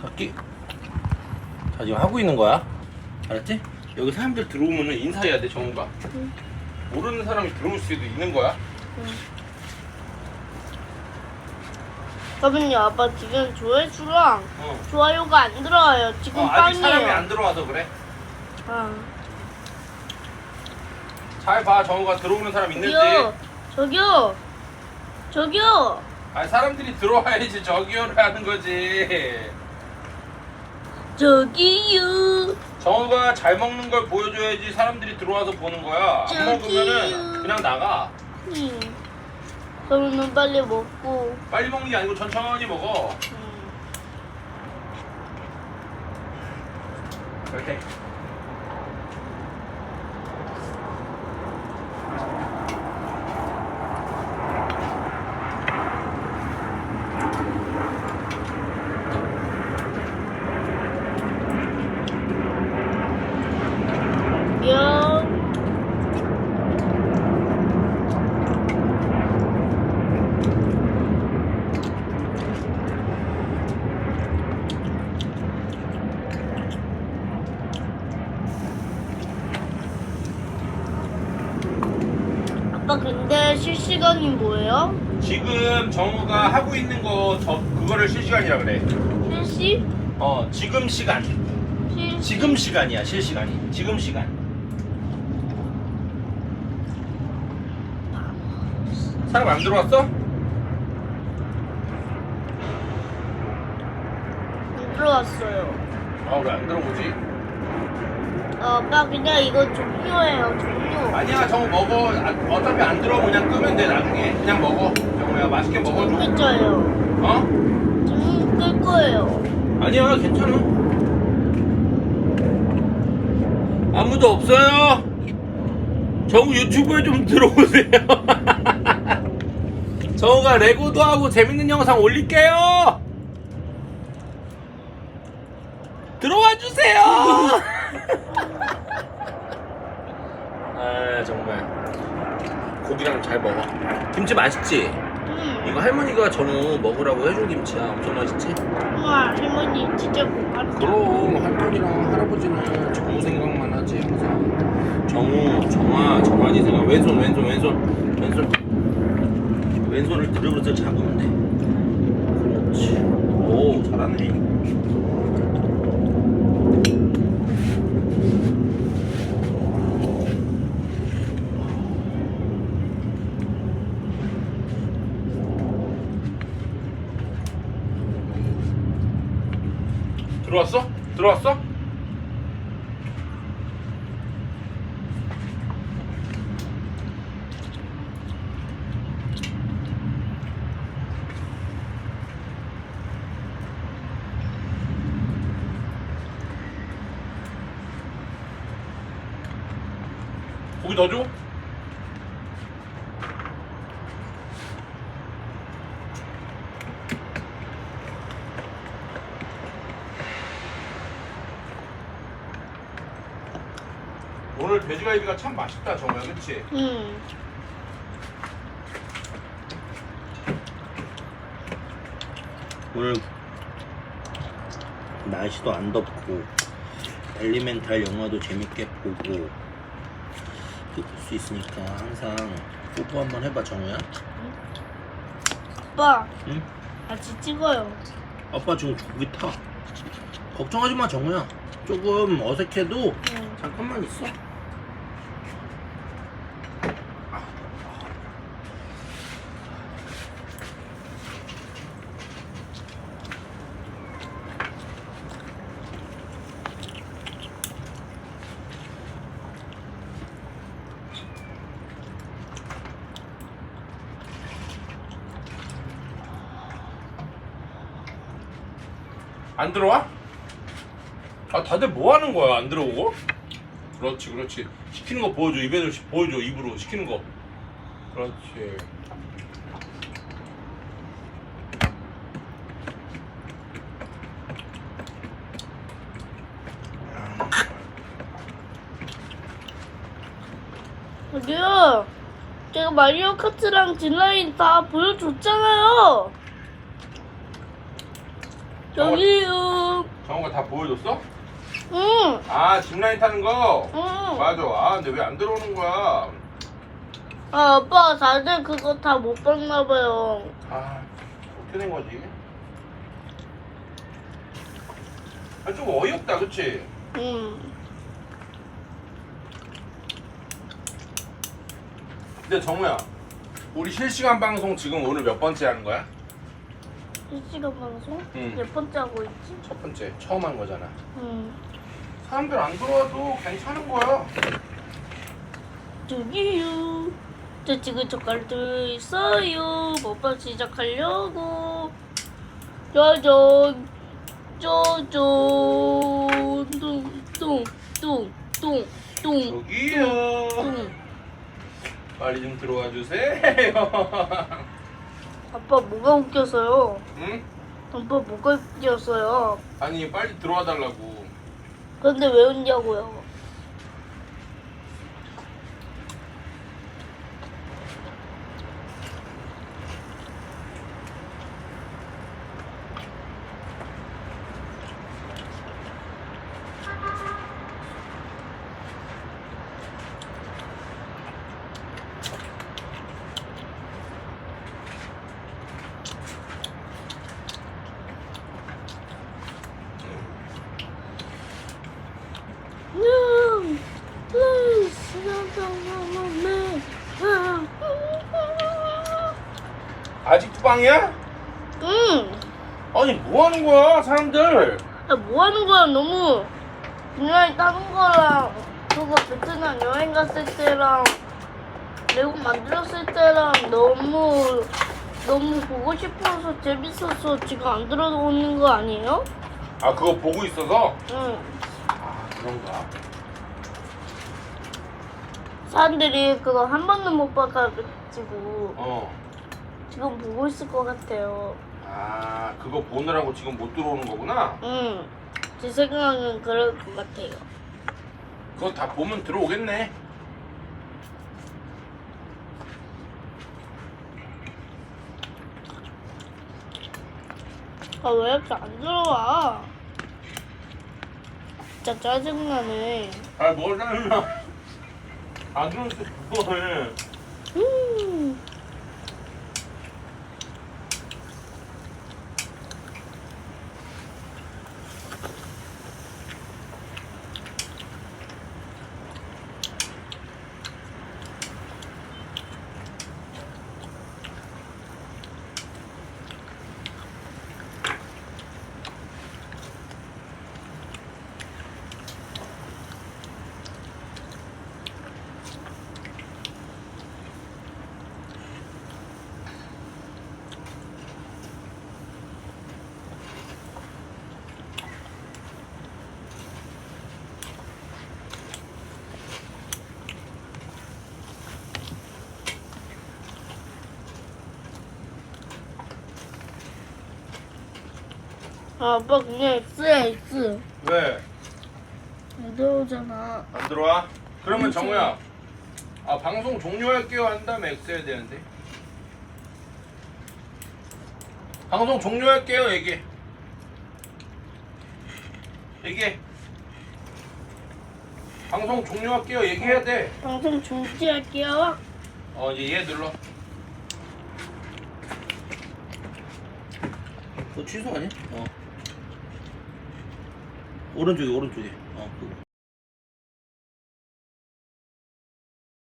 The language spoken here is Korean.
닫기. 자 지금 하고 있는 거야. 알았지? 여기 사람들 들어오면은 인사해야 돼 정우가. 응. 모르는 사람이 들어올 수도 있는 거야. 그러면요 아빠 지금 조회수랑 어. 좋아요가 안 들어와요. 지금 어, 아직 사람이 빵이에요. 안 들어와서 그래. 아. 잘 봐, 정우가 들어오는 사람 있는지. 저기요, 저기요, 저기요. 아니 사람들이 들어와야지 저기요를 하는 거지. 저기요. 정우가 잘 먹는 걸 보여줘야지 사람들이 들어와서 보는 거야. 안. 먹으면은 그냥 나가. 음. 그러면 빨리 먹고. 빨리 먹는 게 아니고 천천히 먹어. 음. 이렇게. 영. 아빠 근데 실시간이 뭐예요? 지금 정우가 하고 있는 거 저 그거를 실시간이라 그래. 실시? 어 지금 시간. 실 지금 시간이야 실시간이. 지금 시간. 사람 안 들어왔어? 안 들어왔어요. 아 왜 안 들어오지? 어, 아빠 그냥 이거 종료예요 종료. 아니야 정우 먹어. 아, 어차피 안 들어오면 그냥 끄면 돼 나중에. 그냥 먹어. 정우야 맛있게 먹어줘. 끊겨요. 어? 지금 끌 거예요. 아니야 괜찮아. 아무도 없어요. 정우 유튜브에 좀 들어오세요. 정우가 레고도 하고 재밌는 영상 올릴게요. 들어와 주세요. 아 정말 고기랑 잘 먹어. 김치 맛있지? 음. 이거 할머니가 정우 먹으라고 해준 김치야. 엄청 맛있지? 우와 할머니 진짜 고맙다. 그럼 할머니랑 할아버지는 정우 생각만 하지 항상 정우, 정아, 정한이 생각 왼손 왼손 왼손 왼손 왼손을 들으면서 잡으면 돼 그렇지 오 잘하네 들어왔어? 들어왔어? 고기 넣어줘? 오늘 돼지갈비가 참 맛있다 정우야 그치? 음. 오늘 날씨도 안 덥고 엘리멘탈 영화도 재밌게 보고 볼수 있으니까 항상 뽀뽀 한번 해봐 정우야 아빠 응? 같이 찍어요. 아빠 지금 저기 타 걱정하지 마 정우야 조금 어색해도 응. 잠깐만 있어 안 들어와? 아 다들 뭐 하는 거야 안 들어오고? 그렇지 그렇지 시키는 거 보여줘 입에서 시- 보여줘 입으로 시키는 거 그렇지 저기요. 제가 마리오 카트랑 딜라인 다 보여줬잖아요. 저기요. 정우가 다 보여줬어? 응. 아 짚라인 타는 거? 응. 맞아 아 근데 왜 안 들어오는 거야 아, 아빠 다들 그거 다 못 봤나 봐요. 아 어떻게 된 거지? 아, 좀 어이없다 그치? 응. 근데 정우야 우리 실시간 방송 지금 오늘 몇 번째 하는 거야? 실시간 방송? 응. 몇 번째 하고 있지? 첫 번째 처음 한 거잖아 응. 사람들 안 들어와도 괜찮은 거야 저기요. 저 지금 젓갈도 있어요. 먹방 시작하려고. 짜잔. 짜잔. 뚱, 뚱, 뚱, 뚱, 뚱. 저기요 뚱. 빨리 좀 들어와 주세요 아빠 뭐가 웃겨서요? 응? 아빠 뭐가 웃겼어요? 아니 빨리 들어와 달라고 근데 왜 웃냐고요? 아직도 빵이야? 응. 아니 뭐 하는 거야 사람들 아, 뭐 하는 거야? 너무 그냥 다른 거랑 그거 베트남 여행 갔을 때랑 레고 만들었을 때랑 너무 너무 보고 싶어서 재밌어서 지금 안 들어오는 거 아니에요? 아 그거 보고 있어서? 응. 아 그런가 사람들이 그거 한 번도 못 봐가지고 어. 지금 보고 있을 것 같아요. 아 그거 보느라고 지금 못 들어오는 거구나 응. 제 생각은 그럴 것 같아요. 그거 다 보면 들어오겠네 아, 왜 이렇게 안 들어와? 진짜 짜증나네. 아 뭐잖아 안 들어올 때 그거를 음. 아, 아빠 그냥 X야 X. 왜? 안 들어오잖아. 안 들어와? 그러면 그렇지. 정우야 아 방송 종료할게요 한 다음에 X 해야 되는데 방송 종료할게요 얘기해 얘기해 방송 종료할게요 얘기해야 돼 방송 중지할게요. 어 이제 얘 눌러 그거 취소 아니야? 어 오른쪽에 오른쪽에. 어 그거